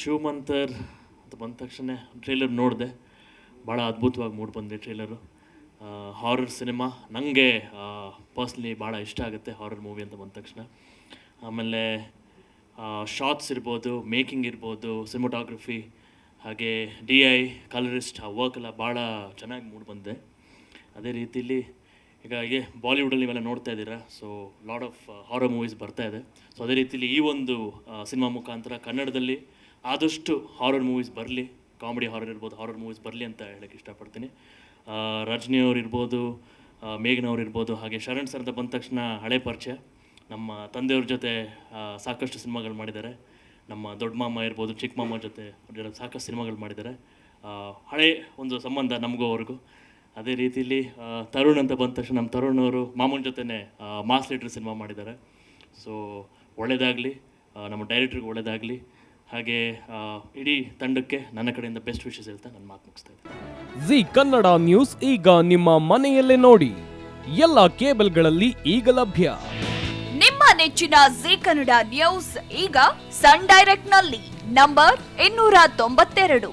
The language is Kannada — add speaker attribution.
Speaker 1: ಶಿವಮಂತರ್ ಅಂತ ಬಂದ ತಕ್ಷಣ ಟ್ರೇಲರ್ ನೋಡಿದೆ. ಭಾಳ ಅದ್ಭುತವಾಗಿ ಮೂಡಿ ಬಂದೆ ಟ್ರೇಲರು ಹಾರರ್ ಸಿನಿಮಾ ನನಗೆ ಪರ್ಸ್ನಲಿ ಭಾಳ ಇಷ್ಟ ಆಗುತ್ತೆ ಹಾರರ್ ಮೂವಿ ಅಂತ ಬಂದ ತಕ್ಷಣ. ಆಮೇಲೆ ಶಾರ್ಟ್ಸ್ ಇರ್ಬೋದು ಮೇಕಿಂಗ್ ಇರ್ಬೋದು ಸಿನಿಮಾಟೋಗ್ರಫಿ ಹಾಗೆ ಡಿ ಐ ಕಲರಿಸ್ಟ್ ಆ ವರ್ಕ್ ಎಲ್ಲ ಭಾಳ ಚೆನ್ನಾಗಿ ಮೂಡಿ ಬಂದೆ ಅದೇ ರೀತಿಲಿ ಈಗ ಹೀಗೆ ಬಾಲಿವುಡಲ್ಲಿ ನೀವೆಲ್ಲ ನೋಡ್ತಾ ಇದ್ದೀರಾ so lot of horror movies ಬರ್ತಾ ಇದೆ. ಸೊ ಅದೇ ರೀತಿಲಿ ಈ ಒಂದು ಸಿನಿಮಾ ಮುಖಾಂತರ ಕನ್ನಡದಲ್ಲಿ ಆದಷ್ಟು ಹಾರರ್ ಮೂವೀಸ್ ಬರಲಿ ಕಾಮಿಡಿ ಹಾರರ್ ಇರ್ಬೋದು ಹಾರರ್ ಮೂವೀಸ್ ಬರಲಿ ಅಂತ ಹೇಳಕ್ಕೆ ಇಷ್ಟಪಡ್ತೀನಿ. ಆ, ರಜನಿ ಅವ್ರು ಇರ್ಬೋದು ಮೇಘನವ್ರು ಇರ್ಬೋದು ಹಾಗೆ ಶರಣ್ ಸರ್ ಅಂತ ಬಂದ ತಕ್ಷಣ ಹಳೆ ಪರಿಚಯ. ನಮ್ಮ ತಂದೆಯವ್ರ ಜೊತೆ ಸಾಕಷ್ಟು ಸಿನಿಮಾಗಳು ಮಾಡಿದ್ದಾರೆ. ನಮ್ಮ ದೊಡ್ಡ ಮಾಮ ಇರ್ಬೋದು ಚಿಕ್ಕ ಮಾಮ ಜೊತೆ ಸಾಕಷ್ಟು ಸಿನಿಮಾಗಳು ಮಾಡಿದ್ದಾರೆ. ಹಳೆ ಒಂದು ಸಂಬಂಧ ನಮಗೂ ಅವ್ರಿಗೂ. ಅದೇ ರೀತಿಯಲ್ಲಿ ತರುಣ್ ಅಂತ ಬಂದ ತಕ್ಷಣ ನಮ್ಮ ತರುಣ್ ಅವರು ಮಾಮೂನ್ ಜೊತೆನೆ ಮಾಸ್ ಲೀಡರ್ ಸಿನಿಮಾ ಮಾಡಿದ್ದಾರೆ. ಸೊ ಒಳ್ಳೆಯದಾಗಲಿ ನಮ್ಮ ಡೈರೆಕ್ಟ್ರಿಗೆ ಒಳ್ಳೆಯದಾಗಲಿ ಹಾಗೆ ಇಡೀ ತಂಡಕ್ಕೆ ನನ್ನ ಕಡೆಯಿಂದ ಬೆಸ್ಟ್ ವಿಶಸ್ ಹೇಳ್ತಾ ನನ್ನ ಮಾತು ಮುಗಿಸ್ತಾ ಇದ್ದೀನಿ.
Speaker 2: ಜಿ ಕನ್ನಡ ನ್ಯೂಸ್ ಈಗ ನಿಮ್ಮ ಮನೆಯಲ್ಲೇ ನೋಡಿ. ಎಲ್ಲ ಕೇಬಲ್ಗಳಲ್ಲಿ ಈಗ ಲಭ್ಯ.
Speaker 3: ನಿಮ್ಮ ನೆಚ್ಚಿನ ಜಿ ಕನ್ನಡ ನ್ಯೂಸ್ ಈಗ ಸನ್ ಡೈರೆಕ್ಟ್ನಲ್ಲಿ ನಂಬರ್ ಇನ್ನೂರ ತೊಂಬತ್ತೆರಡು.